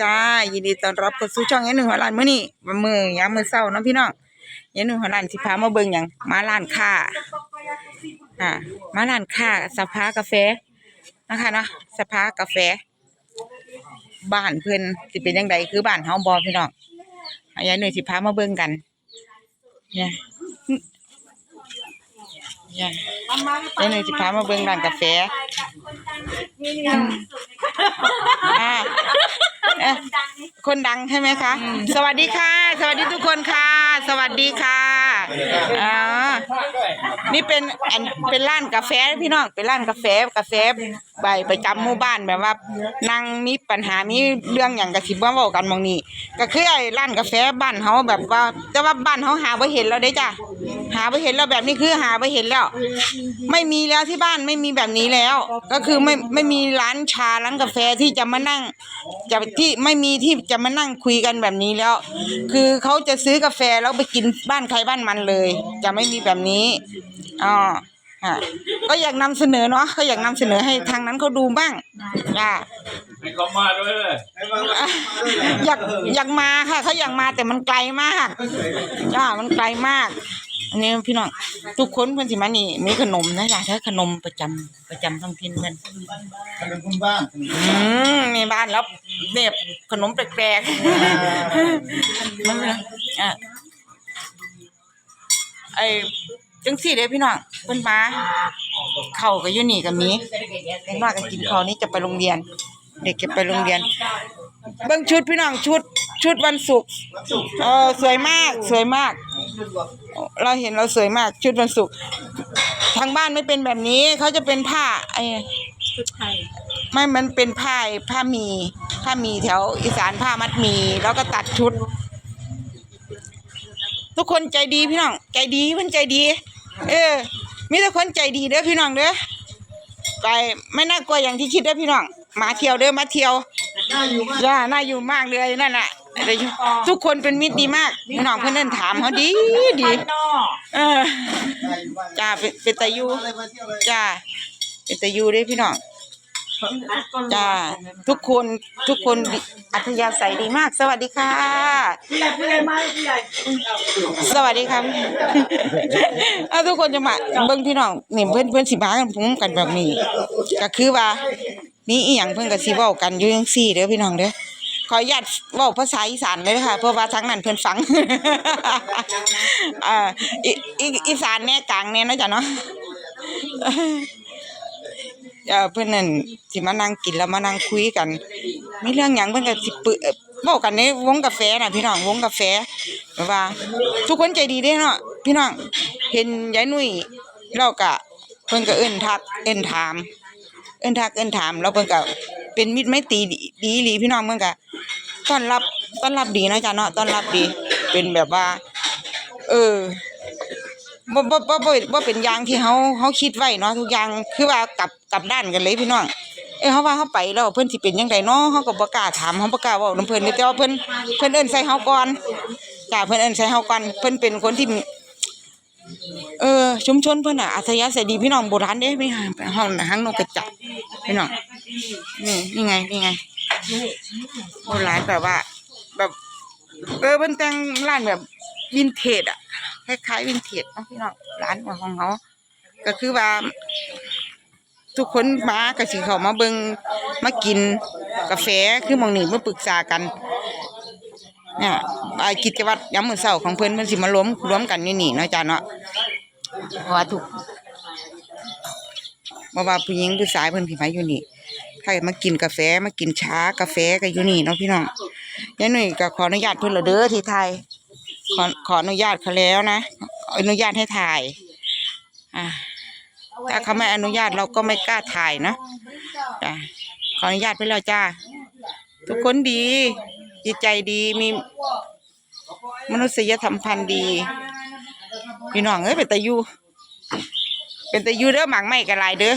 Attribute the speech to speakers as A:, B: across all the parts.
A: จ้า ยินดีต้อนรับเข้าสู่ช่องยายหนึ่งหัวล้านมื้อนี้มามือยามมื้อเช้าเนาะพี่น้องยายหนึ่งหัวล้านสิพามาเบิ่งหยังมาร้านค้าอ่ามาร้านค้าสภากาแฟนะคะเนาะสภากาแฟ บ้านเพิ่นสิเป็นจังไดคือบ้านเฮาบ่พี่น้องอะยายหนึ่งสิพามาเบิ่งกัน เนี่ยเนี่ยยายหนึ่งสิพามาเบิ่งร้านกาแฟ อ่าเอ๊ะคนดังใช่ไหมคะ สวัสดีค่ะ สวัสดีทุกคนค่ะ สวัสดีค่ะอ่านี่เป็นอันเป็นร้านกาแฟพี่น้องเป็นร้านกาแฟกาแฟใบประจำหมู่บ้านแบบว่านั่งมีปัญหามีเรื่องอย่างกระสิบว่าเว้ากันหมองนี้ก็คือไอ้ร้านกาแฟบ้านเฮาแบบว่า แต่ว่าบ้านเฮาหาบ่เห็นแล้วเด้จ้ะหาบ่เห็นแล้วแบบนี้คือหาบ่เห็นแล้ว ไม่มีแล้วที่บ้านไม่มีแบบนี้แล้ว ก็คือไม่ไม่มีร้านชาร้านกาแฟที่จะมานั่งจะที่ไม่มีที่จะมานั่งคุยกันแบบนี้แล้ว คือเขาจะซื้อกาแฟแล้วไปกินบ้านใครบ้านมันเลย จะไม่มีแบบนี้อ๋อฮะก็อยากนำเสนอเนาะก็อยากนำเสนอให้ทางนั้นเขาดูบ้างจ้า
B: ให้เขามาด้วยเลย
A: อยากอยากมาค่ะเขาอยากมาแต่มันไกลมากจ้ามันไกลมาก อันนี้พี่น้องทุกคนเพิ่นสิมานี่มีขนมนะจ๊ะถ้าขนมประจำประจำท้องถิ่นเพิ่น
C: ขนมพื้นบ้าน
A: อืมมีบ้านแล้วเนี่ยขนมแปลกๆมันนะอะไอ้จังสี่เด้อพี่น้องเพิ่นมาเข้าวก็อยู่นี่ก็มีเด็กน้อยก็กินข้าวนี่จะไปโรงเรียน เด็กจะไปโรงเรียน เบิ่งชุดพี่น้องชุดชุดวันศุกร์เออสวยมากสวยมาก เราเห็นเราสวยมากชุดวันศุกร์ทางบ้านไม่เป็นแบบนี้เขาจะเป็นผ้าไอ้ไม่มันเป็นผ้าผ้าหมีผ้าหมีแถวอีสานผ้ามัดหมี แล้วก็ตัดชุด ทุกคนใจดีพี่น้อง ใจดีเพิ่นใจดี เออ มีแต่คนใจดีเด้อพี่น้องเด้อไปไม่น่ากลัวอย่างที่คิดเด้อพี่น้อง มาเที่ยวเด้อมาเที่ยว
C: น่าอยู่มาก
A: ย่าน่าอยู่มากเลยนั่นน่ะ แต่ทุกคนเป็นมิตรดีมากพี่น้องเพื่อนเดินถามเขาดีดีเออ
C: น่าอยู่มาก
A: จ้าเป็นเป็นตายู
C: อะไรมาเที่ยวเลย
A: จ้าเป็นตายูเด้พี่น้องจ้าทุกคนทุกคนอัธยาศัยดีมาก สวัสดีค่ะสวัสดีครับเอาทุกคนจะมาเบิ่งพี่น้องนี่เพื่อนเพื่อนสิมากันพุ่งกันแบบนี้ ก็คือว่านี่อีหยังเพิ่นก็สิเว้ากันอยู่จังซี่เด้อพี่น้องเด้อ ขออนุญาตเว้าภาษาอีสานเลยค่ะ เพราะว่าทางนั้นเพิ่นฟัง อ่าอีอีอีสานแน่กลางแน่เนาะจ้ะเนาะเออเพิ่นนั่นสิมานั่งกินแล้วมานั่งคุยกันมีเรื่องหยังเพิ่นก็สิปึเอ่อเว้ากันในวงกาแฟน่ะพี่น้องวงกาแฟแบบว่า ทุกคนใจดีเด้เนาะพี่น้องเห็นยายนุ่ยเราก็เพิ่นก็เอิ้นทักเอิ้นถาม เอิ้นทักเอิ้นถามแล้วเพิ่นก็ เป็นมิตรไมตีดีดีอีหลีพี่น้องเพิ่นก็ต้อนรับต้อนรับดีนะจ้ะเนาะต้อนรับดี เป็นแบบว่า เออบ่บ่บ่บ่บ่เป็นอย่างที่เฮาเฮาคิดไว้เนาะทุกอย่างคือว่ากลับกลับด้านกันเลยพี่น้องเอ้ยเฮาว่าเฮาไปแล้วเพิ่อนสิเป็นจังไดเนาะเฮาก็บ่กล้าถามเฮาบ่กล้าเว้านำเพิ่นเลยแต่ว่าเพิ่นเพิ่นเอิ้นใส่เฮาก่อนจ้าเพิ่นเอิ้นใส่เฮาก่อนเพิ่นเป็นคนที่เออชุมชนเพิ่นน่ะอัธยาศัยดีพี่น้องโบราณเด้ไม่ห่างห้องหางนกกระจาบพี่น้อง นี่นี่ไงนี่ไงโบราณแบบว่า แบบ เออเพิ่นแต่งร้านแบบวินเทจอะคล้ายๆวินเทจเนะพี่น้องร้านของเขาก็คือว่า ทุกคนมาก็สิเขามาเบิ่งมากินกาแฟคือมองนี้มาปรึกษากันเนี่ยอ่ากิจวัตรยามมื้อเช้าของเพิ่อนมันสิมารวมรวมกันอยู่นี่เนาะจาเนาะเพราะว่าทุกบ่ว่าผู้หญิงผู้ชายเพิ่นสิมาอยู่นี่ รมากินกาแฟมากินชากาแฟก็อยู่นี่เนาะพี่น้องยายหนุ่ยก็ขออนุญาตเพิ่นและเด้อที่ไทยขอขออนุญาตเขาแล้วนะขออนุญาตให้ถ่ายอ่าถ้าเขาไม่อนุญาตเราก็ไม่กล้าถ่ายเนาะจ้ะขออนุญาตไปแล้วจ้าทุกคนดีจิตใจดีมีมนุษยธรรมพันธ์ดีพี่น้องเอ้ยเป็นตายูเป็นตายูเด้อหมากไม่กระลายเด้อ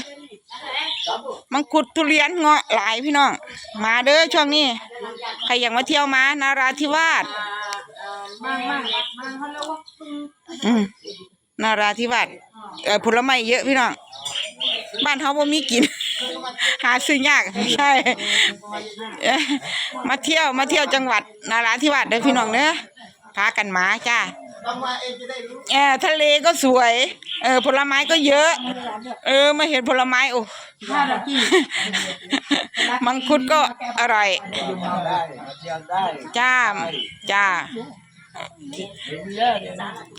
A: มังคุดทุเรียนเงาะหลายพี่น้อง มาเด้อช่วงนี้ ใครอยากมาเที่ยวมานาราธิวาสอืมนาราธิวาสเออผลไม้เยอะพี่น้อง บ้านเฮาบ่มีกิน หาซื้อยากใช่ มาเที่ยวมาเที่ยวจังหวัดนาราธิวาสเด้อพี่น้องเด้อพากันมาจ้า
C: ต้องมาเองจะได้รู้
A: เออทะเลก็สวย เออ ผลไม้ก็เยอะ เออ มาเห็นผลไม้โอ้มังคุดก็อร่อย
C: ได้มาเที่ยวได้
A: จ้า จ้า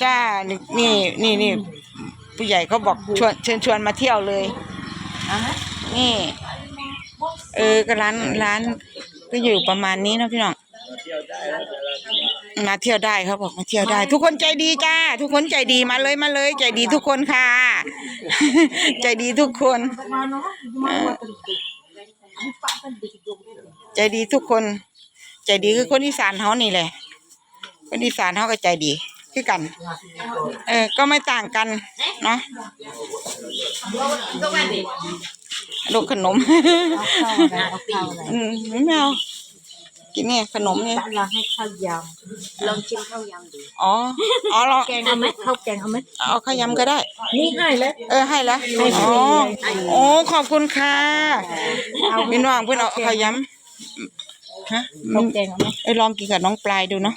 A: จ้านี่นี่นี่นี่ผู้ใหญ่เขาบอกชวนเชิญชวนมาเที่ยวเลย นี่ เออก็ร้านร้านก็อยู่ประมาณนี้เนาะพี่น้อง มาเที่ยวได้เขาบอกมาเที่ยวได้ ทุกคนใจดีจ้า ทุกคนใจดีมาเลยมาเลย ใจดีทุกคนค่ะ ใจดีทุกคนเออใจดีทุกคน ใจดีคือคนอีสานเฮานี่แหละ คนอีสานเฮาก็ใจดีคือกัน เออ ก็ไม่ต่างกัน เนาะลูกขนม อืมไม่เอา กินเนี่ยขนมเนี่ย
D: เราให้ข้าวยำลองชิมข้าวยำดู
A: อ๋ออ๋อเรา
D: แกงเอาไหมข้าวแกงเอาไหม
A: เอาข้าวยำก็ได้
D: นี่ให้แล้ว
A: เออให้แล้ว
D: ให้ฟรี
A: อ๋อ
D: ให้ฟรี
A: โอ้ขอบคุณค่ะพี่น้องเพื่อนเอาข้าวยำฮะ
D: ข้าวแกงเอาไหม
A: เอ้ยลองกินกับน้องปลายดูเนาะ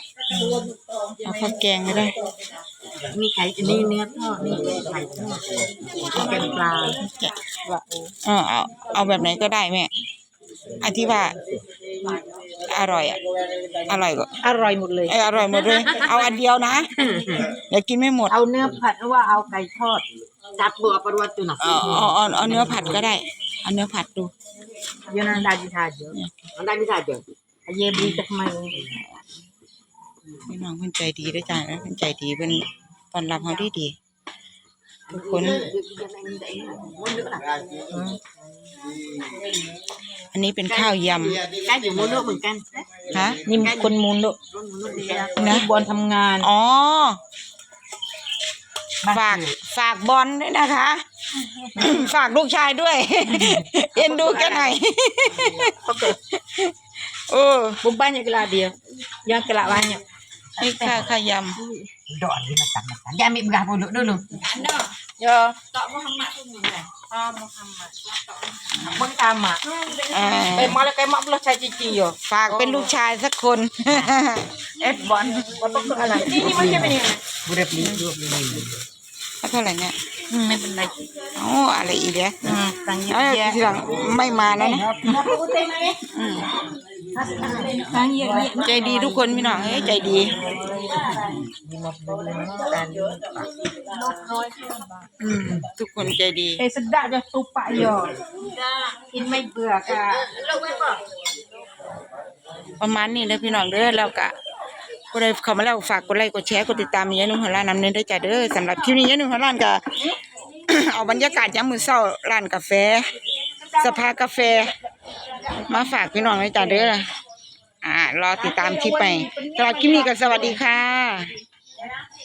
A: เอาข้าวแกงก็ได้
D: มีไข่นี่เนื้อทอดนี่ไข่ทอดข้าวแกงปลาว่าโอ้
A: เออเอาเอาแบบไหนก็ได้แม่อันที่ว่า อร่อยอะอร่อยก็
D: อร่อยหมดเลย
A: เอออร่อยหมดเลย เอาอันเดียวนะเดี๋ยวกินไม่หมด
D: เอาเนื้อผัดหรือว่าเอาไก่ทอดจับบัวประวัติตัวหนัก
A: เอาเอาเอาเอาเนื้อผัดก็ได้เอาเนื้อผัดดู
D: ยันได้ดิทาเดียวอันได้ดิทาเดียวเย็บดีจากไหน
A: พี่น้องเพิ่นใจดีด้วยจ้าเพิ่นใจดีเพิ่นต้อนรับเฮาดีดี ทุกคน อันนี้เป็นข้าวย
D: ใกล้อยู่มูลโลกเหมือนกันำ
A: ฮะ
D: นี่คนมูลโลก
A: นะ
D: ที่บอลทำงาน
A: อ๋อ ฝากฝากบอลด้วยนะคะ ฝากลูกชายด้วย เอ็นดูแกหน่อยโอ้
D: บุบ้าน yang kelak dia yang kelak banyak
A: นี่ข้าวข้าวย
D: Dok dia makan makan. Dia ambil berah dulu dulu. ำ
A: ยอ
D: Bang sama.
A: อ่า
D: Eh malah kayak mak belah cai cici yo.
A: ฝากเป็นลูกชายสักคน
D: Eh bon. Apa tu alah. Ini macam ni. Budak beli dua beli.
A: เท่าไหร่เนี่ย
D: Hmm, ni benar.
A: อ๋ออะไรอีกเนี่ย
D: Hmm, tanya
A: เอ้ย
D: dia.
A: ทีหลังไม่มาแล้วนะ
D: Kenapa putih ni?
A: อืม
D: Tanya dia.
A: ใจดีทุกคนพี่น้องเอ้ยใจดีอืมทุกคนใจดี
D: Eh sedap dah tupak yo. Sedap. In mai berak ka.
A: ประมาณนี้เลยพี่น้องเด้อแล้วก็ก็ได้เข้ามาแล้วฝากกดไลค์กดแชร์กดติดตามยายนุ่งหัวร้านนำเน้นด้วยจ้ะเด้อสำหรับคลิปนี้ยายนุ่งหัวร้านก็เอาบรรยากาศยามมื้อเช้าร้านกาแฟ สภากาแฟ มาฝากพี่น้องไวยจ้าเด้ออ่ารอติดตามคลิปไปสำหรับคลิปนี้ก็สวัสดีค่ะ